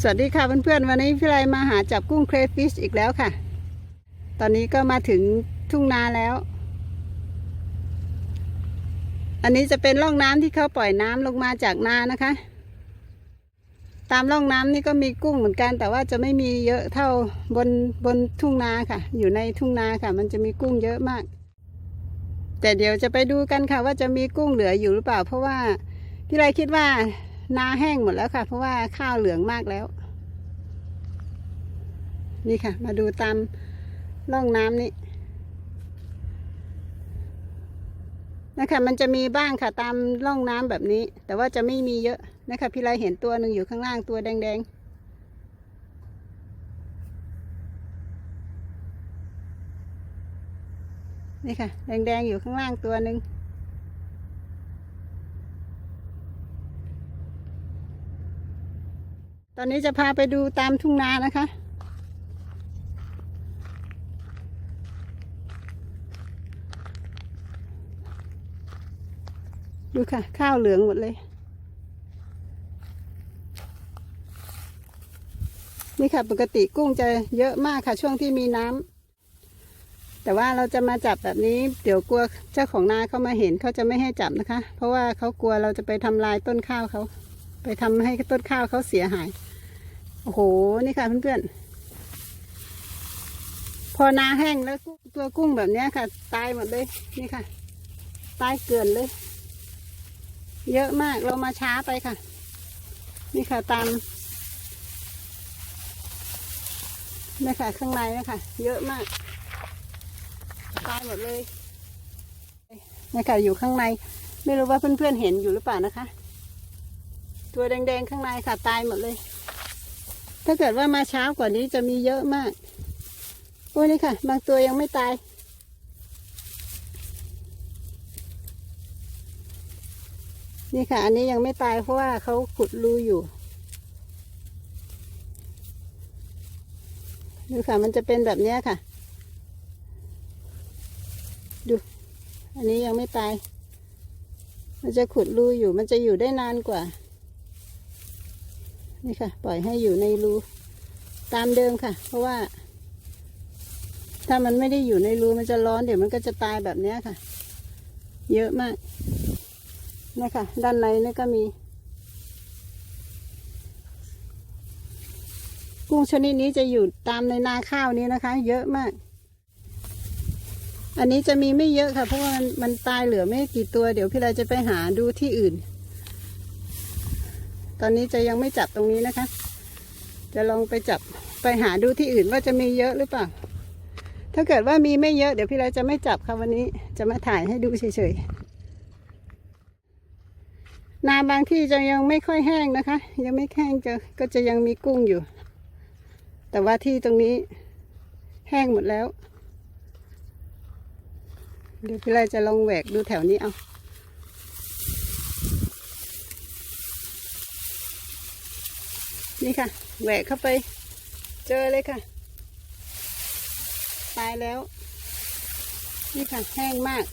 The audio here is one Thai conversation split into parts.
สวัสดีค่ะเพื่อนๆวันนี้พี่ไรมาหาจับกุ้งเครฟิชอีกแล้วค่ะ ตอนนี้ก็มาถึงทุ่งนาแล้ว อันนี้จะเป็นร่องน้ำที่เขาปล่อยน้ำลงมาจากนานะคะ ตามร่องน้ำนี่ก็มีกุ้งเหมือนกัน แต่ว่าจะไม่มีเยอะเท่าบนบนทุ่งนาค่ะ อยู่ในทุ่งนาค่ะ มันจะมีกุ้งเยอะมาก แต่เดี๋ยวจะไปดูกันค่ะ ว่าจะมีกุ้งเหลืออยู่หรือเปล่า เพราะว่าพี่ไรคิดว่า นาแห้งหมดแล้วค่ะ เพราะว่าข้าวเหลืองมากแล้ว นี่ค่ะ มาดูตามร่องน้ำนี่นะคะมันจะมีบ้างค่ะตามร่องน้ำแบบนี้ แต่ว่าจะไม่มีเยอะนะคะพี่ไรเห็นตัวหนึ่งอยู่ข้างล่างตัวแดงๆนี่ค่ะ แดงๆอยู่ข้างล่างตัวหนึ่ง อนนี้จะพาไปดูตามทุ่งนานะคะ ดูค่ะ ข้าวเหลืองหมดเลย นี่ค่ะปกติกุ้งจะเยอะมากค่ะ ช่วงที่มีน้ำแต่ว่าเราจะมาจับแบบนี้ เดี๋ยวกลัวเจ้าของนาเขามาเห็นเขาจะไม่ให้จับนะคะ เพราะว่าเขากลัวเราจะไปทำลายต้นข้าวเขาไปทำให้ต้นข้าวเขาเสียหาย โอ้โห นี่ค่ะเพื่อนๆ พอนาแห้งแล้วตัวกุ้งแบบนี้ค่ะ ตายหมดเลย นี่ค่ะ ตายเกลื่อนเลย เยอะมาก เรามาช้าไปค่ะ นี่ค่ะตามนี่ค่ะข้างในนะคะเยอะมาก ตายหมดเลยนี่ค่ะอยู่ข้างใน ไม่รู้ว่าเพื่อนๆเห็นอยู่หรือเปล่านะคะ ตัวแดงๆข้างในค่ะตายหมดเลย ถ้าเกิดว่ามาเช้ากว่านี้จะมีเยอะมาก โอ้ยนี่ค่ะ บางตัวยังไม่ตาย นี่ค่ะ อันนี้ยังไม่ตายเพราะว่าเขาขุดรูอยู่ดูค่ะ มันจะเป็นแบบนี้ค่ะ ดู อันนี้ยังไม่ตาย มันจะขุดรูอยู่ มันจะอยู่ได้นานกว่า นี่ค่ะ ปล่อยให้อยู่ในรูตามเดิมค่ะ เพราะว่า ถ้ามันไม่ได้อยู่ในรูมันจะร้อนเดี๋ยวมันก็จะตายแบบนี้ค่ะ เยอะมากนะคะด้านในนี่ก็มี กุ้งชนิดนี้จะอยู่ตามในนาข้าวนี้นะคะ เยอะมาก อันนี้จะมีไม่เยอะค่ะ เพราะว่ามันมันตายเหลือไม่กี่ตัว เดี๋ยวพี่เราจะไปหาดูที่อื่น ตอนนี้จะยังไม่จับตรงนี้นะคะ จะลองไปจับไปหาดูที่อื่นว่าจะมีเยอะหรือเปล่า ถ้าเกิดว่ามีไม่เยอะเดี๋ยวพี่เราจะไม่จับค่ะวันนี้จะมาถ่ายให้ดูเฉยๆ นาบางที่จะยังไม่ค่อยแห้งนะคะ ยังไม่แห้งจะก็จะยังมีกุ้งอยู่ แต่ว่าที่ตรงนี้แห้งหมดแล้ว เดี๋ยวพี่ไรจะลองแหวกดูแถวนี้เอา นี่ค่ะ แหวกเข้าไป เจอเลยค่ะ ตายแล้ว นี่ค่ะ แห้งมาก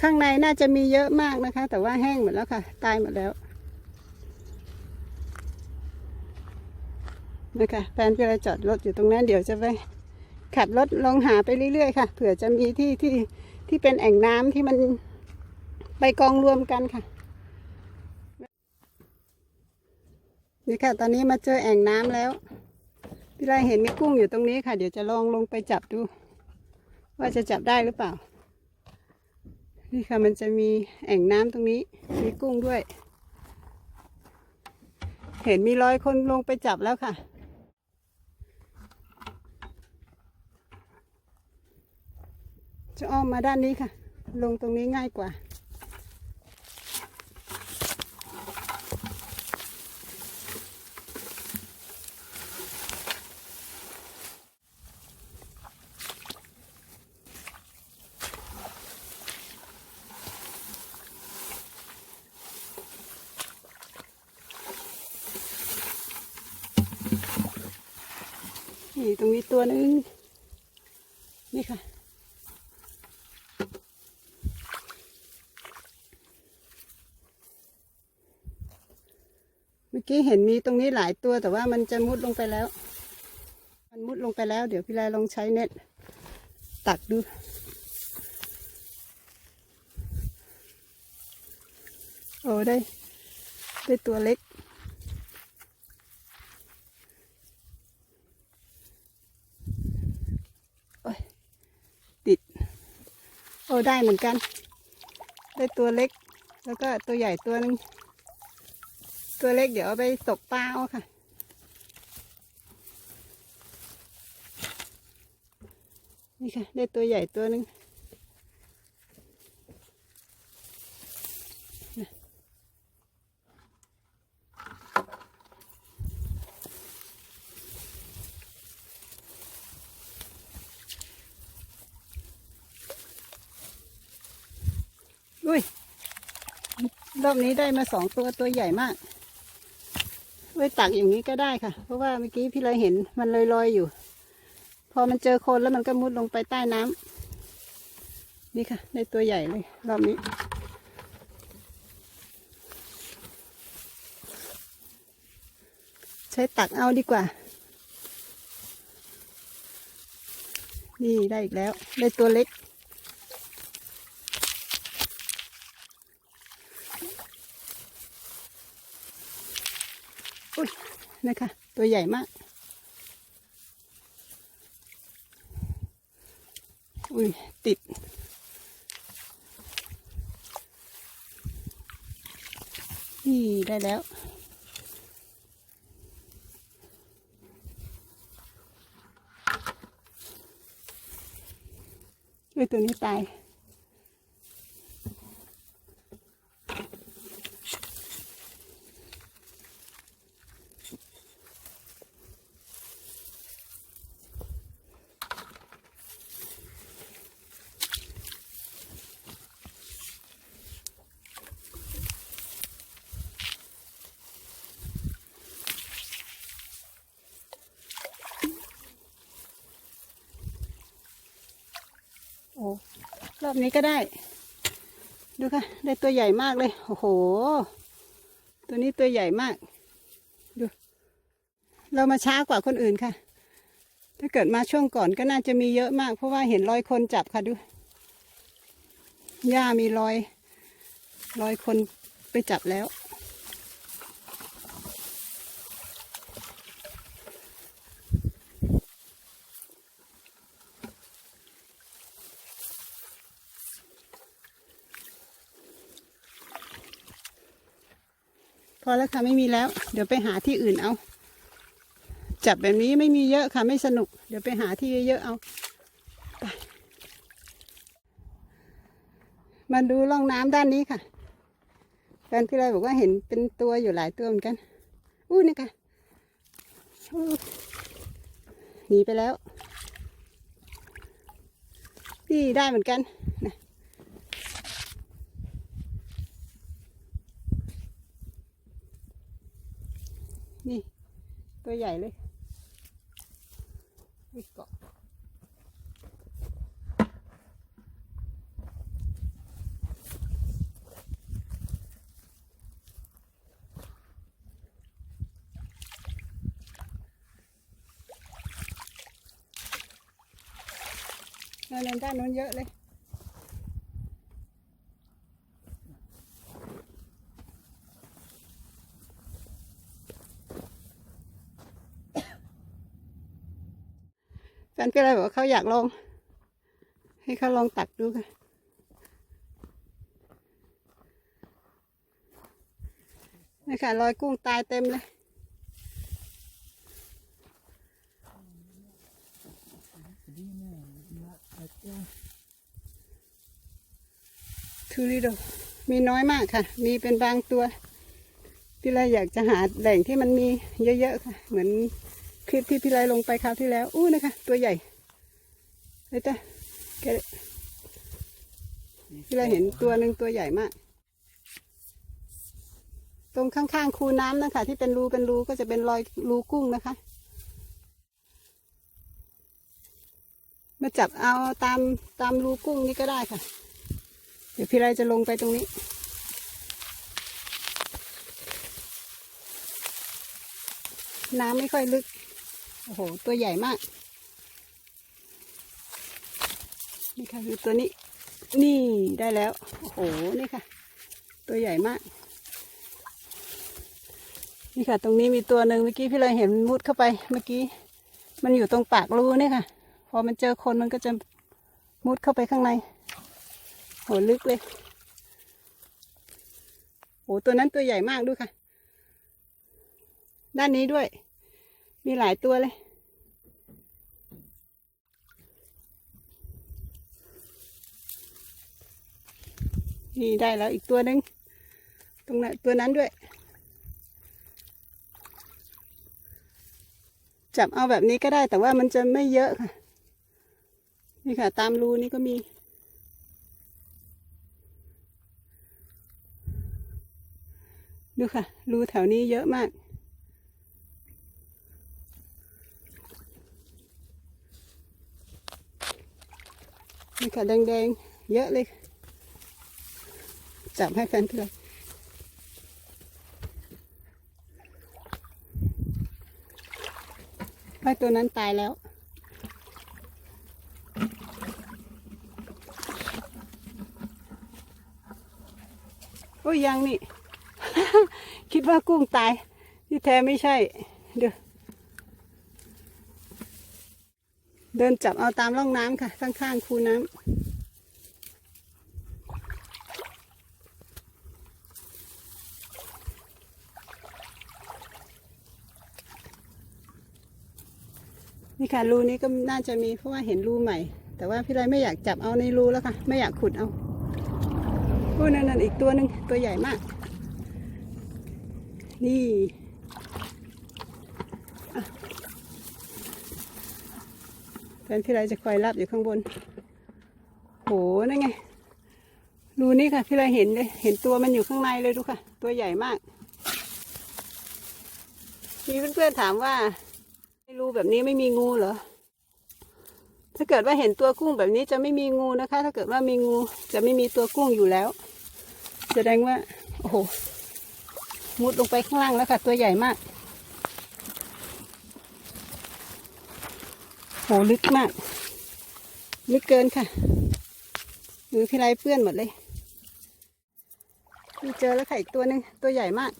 ข้างในน่าจะมีเยอะมากนะคะ แต่ว่าแห้งหมดแล้วค่ะ ตายหมดแล้วนะคะแฟนพี่เราจอดรถอยู่ตรงนั้นเดี๋ยวจะไปขับรถลองหาไปเรื่อยๆค่ะเผื่อจะมีที่ที่ที่เป็นแอ่งน้ำที่มันไปกองรวมกันค่ะ นี่ค่ะ ตอนนี้มาเจอแอ่งน้ำแล้วพี่ไรเห็นมีกุ้งอยู่ตรงนี้ค่ะ เดี๋ยวจะลองลงไปจับดู ว่าจะจับได้หรือเปล่า นี่ค่ะมันจะมีแอ่งน้ำตรงนี้ มีกุ้งด้วย เห็นมีร้อยคนลงไปจับแล้วค่ะจะอ้อมมาด้านนี้ค่ะ ลงตรงนี้ง่ายกว่า นี่ตรงนี้ตัวหนึง นี่ค่ะนกี้เห็นมีตรงนี้หลายตัวแต่ว่ามันจะมุดลงไปแล้ว มันมุดลงไปแล้ว เดี๋ยวพี่แลลองใช้เน็ตตักดูโอ้ได้ได้ตัวเล็ก โอ้ยติด โอได้เหมือนกัน ได้ตัวเล็ก แล้วก็ตัวใหญ่ตัวหนึง ตัวเล็กเดี๋ยวเอาไปตกปลาเอาค่ะ นี่ค่ะ ได้ตัวใหญ่ตัวหนึ่ง รอบนี้ได้มาสองตัวตัวใหญ่มาก ไว้ตักอย่างนี้ก็ได้ค่ะ เพราะว่าเมื่อกี้พี่เลยเห็นมันลอยๆอยู่ พอมันเจอคนแล้วมันก็มุดลงไปใต้น้ำนี่ค่ะ ได้ตัวใหญ่เลย รอบนี้ใช้ตักเอาดีกว่า นี่ได้อีกแล้ว ได้ตัวเล็ก อุ้ย นะคะ ตัวใหญ่มาก อุ้ย ติด นี่ได้แล้วอุ้ยตัวนี้ตาย โอ้ รอบนี้ก็ได้ ดูค่ะ ได้ตัวใหญ่มากเลย โอ้โห ตัวนี้ตัวใหญ่มาก ดู เรามาช้ากว่าคนอื่นค่ะ ถ้าเกิดมาช่วงก่อนก็น่าจะมีเยอะมาก เพราะว่าเห็นรอยคนจับค่ะดู หญ้ามีรอย รอยคนไปจับแล้ว อแล้วค่ะไม่มีแล้ว เดี๋ยวไปหาที่อื่นเอา จับแบบนี้ไม่มีเยอะค่ะไม่สนุก เดี๋ยวไปหาที่เยอะๆเอาไปมาดูร่องน้ำด้านนี้ค่ะแฟนพี่เลยบอกว่าเห็นเป็นตัวอยู่หลายตัวเหมือนกันอู้นี่ค่ะหนีไปแล้วนี่ได้เหมือนกันนะ นี่ ตัวใหญ่เลยนี่เกาะนั่นด้านโน้นเยอะเลย แฟนก็เลยบอกว่าเขาอยากลอง ให้เขาลองตักดูค่ะนี่ค่ะรอยกุ้งตายเต็มเลย ทูริโด มีน้อยมากค่ะ มีเป็นบางตัวพี่ไราอยากจะหาแหล่งที่มันมีเยอะๆค่ะ เหมือน คลิปที่พี่ไรลงไปคราวที่แล้ว อู้นะคะ ตัวใหญ่เลยจ้ะแกพี่ไรเห็นตัวหนึ่งตัวใหญ่มาก ตรงข้างๆคูน้ำนะคะ ที่เป็นรูเป็นรูก็จะเป็นรอยรูกุ้งนะคะ มาจับเอาตามตามรูกุ้งนี่ก็ได้ค่ะ เดี๋ยวพี่ไรจะลงไปตรงนี้น้ำไม่ค่อยลึก โอ้โห ตัวใหญ่มาก นี่ค่ะคือตัวนี้ นี่ได้แล้ว โอ้โห นี่ค่ะ ตัวใหญ่มาก นี่ค่ะ ตรงนี้มีตัวหนึ่งเมื่อกี้พี่เลยเห็นมุดเข้าไป เมื่อกี้ มันอยู่ตรงปากรูนี่ค่ะ พอมันเจอคนมันก็จะมุดเข้าไปข้างใน โหลึกเลย โห ตัวนั้นตัวใหญ่มากด้วยค่ะ ด้านนี้ด้วย มีหลายตัวเลย นี่ได้แล้วอีกตัวหนึ่งตรงนั้นตัวนั้นด้วย จับเอาแบบนี้ก็ได้แต่ว่ามันจะไม่เยอะค่ะ นี่ค่ะ ตามรูนี้ก็มีดูค่ะรูแถวนี้เยอะมาก นี่ค่ะแดงๆ เยอะเลย จับให้แฟนเลยว่าตัวนั้นตายแล้ว โอ้ยยังนี่ คิดว่ากุ้งตาย ที่แท้ไม่ใช่ เดี๋ยว เดินจับเอาตามร่องน้ำค่ะ ข้างๆคูน้ำนี่ค่ะรูนี้ก็น่าจะมีเพราะว่าเห็นรูใหม่ แต่ว่าพี่ไรไม่อยากจับเอาในรูแล้วค่ะ ไม่อยากขุดเอาโอ้นั่นนั่นอีกตัวหนึ่งตัวใหญ่มาก นี่อะ แฟนพี่ไรจะคอยรับอยู่ข้างบน โหนั่นไงรูนี้ค่ะ พี่ไรเห็นเลย เห็นตัวมันอยู่ข้างในเลยดูค่ะ ตัวใหญ่มาก มีเพื่อนๆถามว่ารูแบบนี้ไม่มีงูเหรอ ถ้าเกิดว่าเห็นตัวกุ้งแบบนี้จะไม่มีงูนะคะ ถ้าเกิดว่ามีงูจะไม่มีตัวกุ้งอยู่แล้ว แสดงว่า โอ้โห มุดลงไปข้างล่างแล้วค่ะ ตัวใหญ่มาก โหลึกมาก ลึกเกินค่ะมือพี่ไรเพื่อนหมดเลยมีเจอแล้วค่ะอีกตัวหนึ่งตัวใหญ่มาก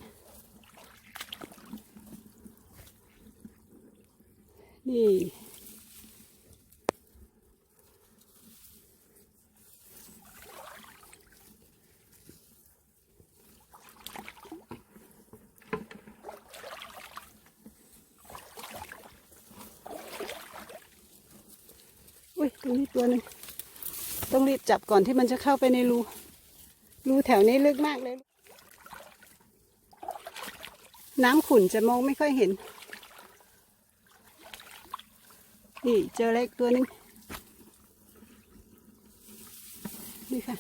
นี่ ตรงนี้ตัวหนึ่งต้องรีบจับก่อนที่มันจะเข้าไปในรู รูแถวนี้ลึกมากเลย น้ำขุ่นจะมองไม่ค่อยเห็น นี่เจอเล็กตัวหนึง นี่ค่ะ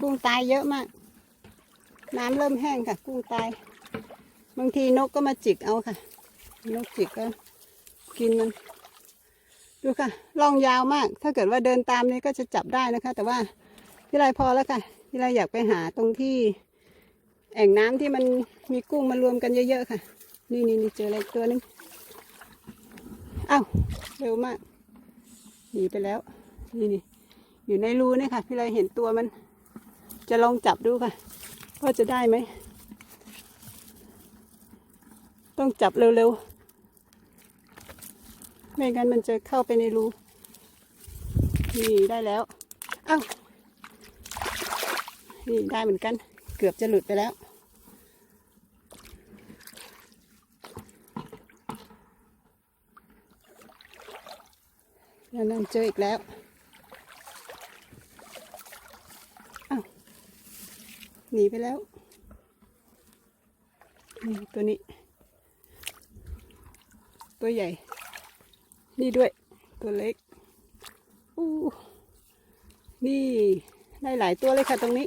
กุ้งตายเยอะมาก น้ำเริ่มแห้งค่ะ กุ้งตาย บางทีนกก็มาจิกเอาค่ะ นกจิกก็กินมัน ดูค่ะล่องยาวมาก ถ้าเกิดว่าเดินตามนี้ก็จะจับได้นะคะ แต่ว่าพี่ไรพอแล้วค่ะพี่ไรอยากไปหาตรงที่ แอ่งน้ำที่มันมีกุ้งมารวมกันเยอะๆค่ะ นี่นี่นี่เจออะไรตัวนึงอ้าวเร็วมากหนีไปแล้ว นี่นี่อยู่ในรูนี่ค่ะ พี่ไรเห็นตัวมัน จะลองจับดูค่ะว่าจะได้ไหม ต้องจับเร็วๆ ไม่งั้นมันจะเข้าไปในรู นี่ได้แล้วอ้าวนี่ได้เหมือนกัน เกือบจะหลุดไปแล้วนั่นเจออีกแล้วอ้าวหนีไปแล้วนี่ตัวนี้ ตัวใหญ่ นี่ด้วย ตัวเล็กอู้นี่ ได้หลายตัวเลยค่ะตรงนี้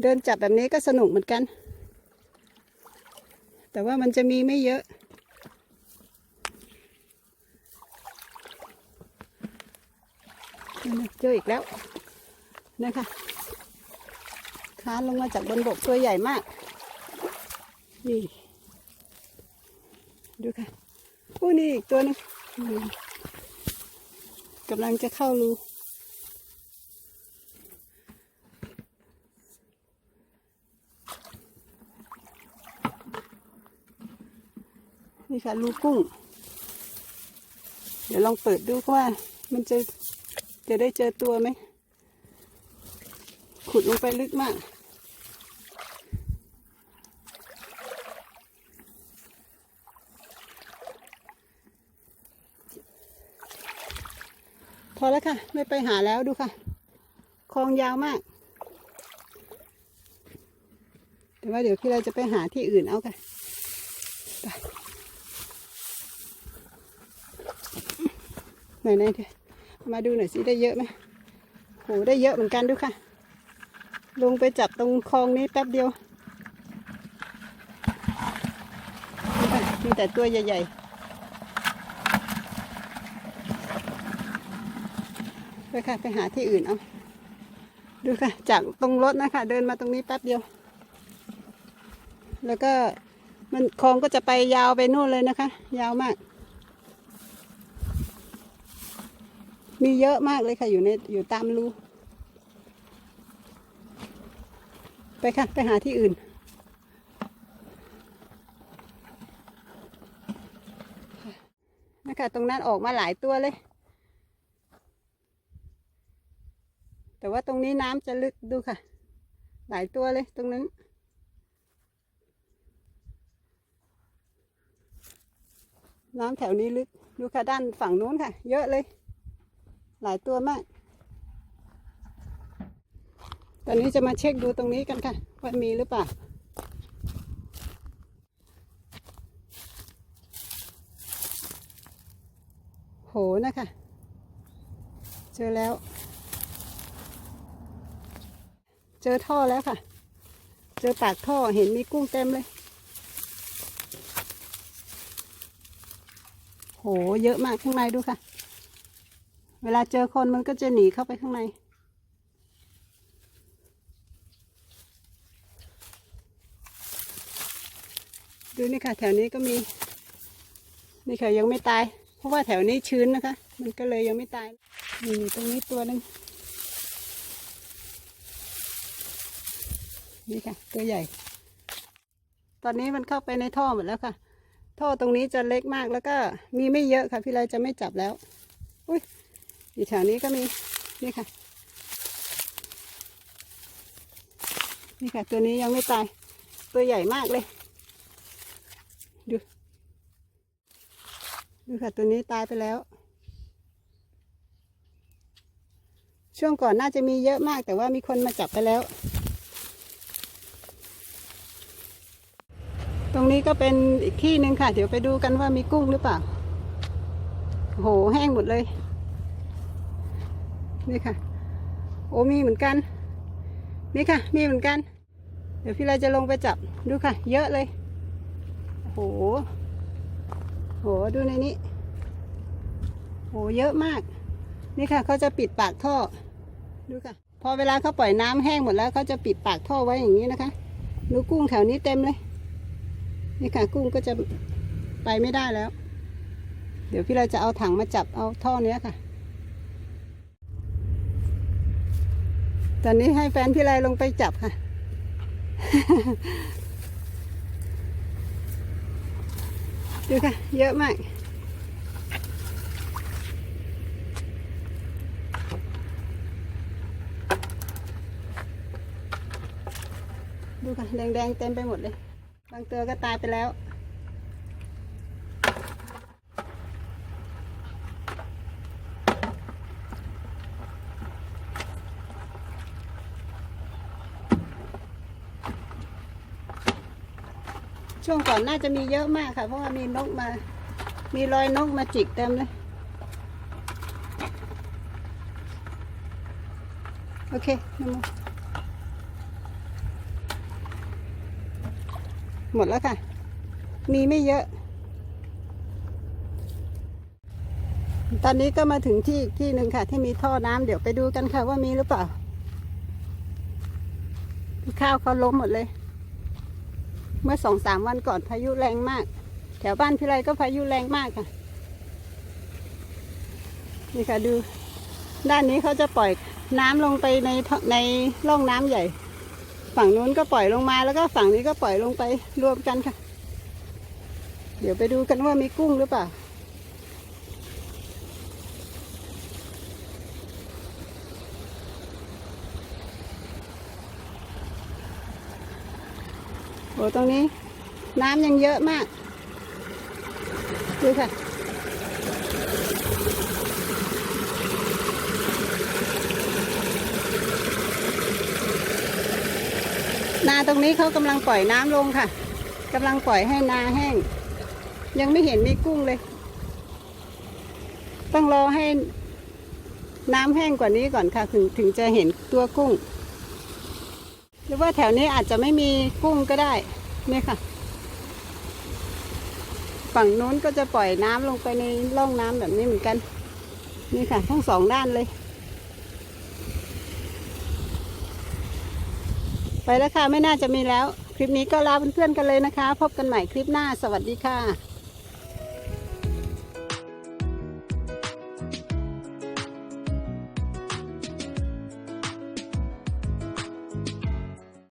เดินจับแบบนี้ก็สนุกเหมือนกัน แต่ว่ามันจะมีไม่เยอะ เจออีกแล้วนะคะคลานลงมาจากบนบกตัวใหญ่มาก นี่ ดูค่ะอู้นี่อีกตัวหนึงกำลังจะเข้ารูนี่ค่ะรูกุ้ง เดี๋ยวลองเปิดดูว่า มันจะจะได้เจอตัวไหม ขุดลงไปลึกมาก พอแล้วค่ะ ไม่ไปหาแล้วดูค่ะคลองยาวมาก แต่ว่าเดี๋ยวพี่เราจะไปหาที่อื่นเอาค่ะไปไหนไหนๆเดี๋ยวมาดูหน่อยสิได้เยอะไหมโหได้เยอะเหมือนกันดูค่ะ ลงไปจับตรงคลองนี้แป๊บเดียว มีแต่ตัวใหญ่ๆ ไปค่ะไปหาที่อื่นเอาดูค่ะ จากตรงรถนะคะ เดินมาตรงนี้แป๊บเดียว แล้วก็มันคลองก็จะไปยาวไปนู่นเลยนะคะ ยาวมาก มีเยอะมากเลยค่ะ อยู่ในอยู่ตามรูไปค่ะ ไปหาที่อื่นนะคะตรงนั้นออกมาหลายตัวเลย แต่ว่าตรงนี้น้ำจะลึกดูค่ะ หลายตัวเลยตรงนั้น น้ำแถวนี้ลึก ดูค่ะด้านฝั่งนู้นค่ะ เยอะเลย หลายตัวมาก ตอนนี้จะมาเช็คดูตรงนี้กันค่ะ ว่ามีหรือเปล่าโหนะคะ เจอแล้ว เจอท่อแล้วค่ะ เจอปากท่อเห็นมีกุ้งเต็มเลย โห เยอะมากข้างในดูค่ะ เวลาเจอคนมันก็จะหนีเข้าไปข้างใน ดูนี่ค่ะ แถวนี้ก็มี นี่ค่ะยังไม่ตาย เพราะว่าแถวนี้ชื้นนะคะ มันก็เลยยังไม่ตายนี่ตรงนี้ตัวหนึ่ง นี่ค่ะ ตัวใหญ่ ตอนนี้มันเข้าไปในท่อหมดแล้วค่ะ ท่อตรงนี้จะเล็กมากแล้วก็มีไม่เยอะค่ะ พี่ไรจะไม่จับแล้ว อุ้ยอยู่แถวนี้ก็มี นี่ค่ะ นี่ค่ะ ตัวนี้ยังไม่ตาย ตัวใหญ่มากเลย ดู ดูค่ะ ตัวนี้ตายไปแล้วช่วงก่อนน่าจะมีเยอะมากแต่ว่ามีคนมาจับไปแล้ว ตรงนี้ก็เป็นอีกที่หนึ่งค่ะ เดี๋ยวไปดูกันว่ามีกุ้งหรือเปล่า โหแห้งหมดเลย นี่ค่ะ โอ้มีเหมือนกัน นี่ค่ะ มีเหมือนกัน เดี๋ยวพี่เราจะลงไปจับดูค่ะ เยอะเลยโอ้โหโหดูในนี้ โหเยอะมาก นี่ค่ะเขาจะปิดปากท่อ ดูค่ะ พอเวลาเขาปล่อยน้ำแห้งหมดแล้วเขาจะปิดปากท่อไว้อย่างนี้นะคะ ดูกุ้งแถวนี้เต็มเลย นี่ค่ะกุ้งก็จะไปไม่ได้แล้ว เดี๋ยวพี่เราจะเอาถังมาจับเอาท่อเนี้ยค่ะ ตอนนี้ให้แฟนพี่ไรลงไปจับค่ะ ดูค่ะ เยอะมากดูค่ะแดงๆเต็มไปหมดเลย บางตัวก็ตายไปแล้ว ช่วงก่อนน่าจะมีเยอะมากค่ะ เพราะว่ามีนกมา มีรอยนกมาจิกเต็มเลยโอเคน้ำมัน หมดแล้วค่ะ มีไม่เยอะ ตอนนี้ก็มาถึงที่ที่หนึ่งค่ะ ที่มีท่อน้ำเดี๋ยวไปดูกันค่ะว่ามีหรือเปล่า ข้าวเขาล้มหมดเลย เมื่อสองสามวันก่อนพายุแรงมาก แถวบ้านพี่ไรก็พายุแรงมากค่ะ นี่ค่ะดู ด้านนี้เขาจะปล่อยน้ำลงไปในในร่องน้ำใหญ่ ฝั่งนู้นก็ปล่อยลงมาแล้วก็ฝั่งนี้ก็ปล่อยลงไปรวมกันค่ะ เดี๋ยวไปดูกันว่ามีกุ้งหรือเปล่าโอ้ตรงนี้ น้ำยังเยอะมาก ดูค่ะ ตรงนี้เขากำลังปล่อยน้ำลงค่ะกำลังปล่อยให้นาแห้ง ยังไม่เห็นมีกุ้งเลย ต้องรอให้น้ำแห้งกว่านี้ก่อนค่ะ ถึงถึงจะเห็นตัวกุ้ง หรือว่าแถวนี้อาจจะไม่มีกุ้งก็ได้นี่ค่ะ ฝั่งนู้นก็จะปล่อยน้ำลงไปในร่องน้ำแบบนี้เหมือนกัน นี่ค่ะ ทั้งสองด้านเลย ไป แล้วค่ะ ไม่น่าจะมีแล้ว คลิปนี้ก็ลาเพื่อนๆกันเลยนะคะ พบกันใหม่คลิปหน้า สวัสดีค่ะ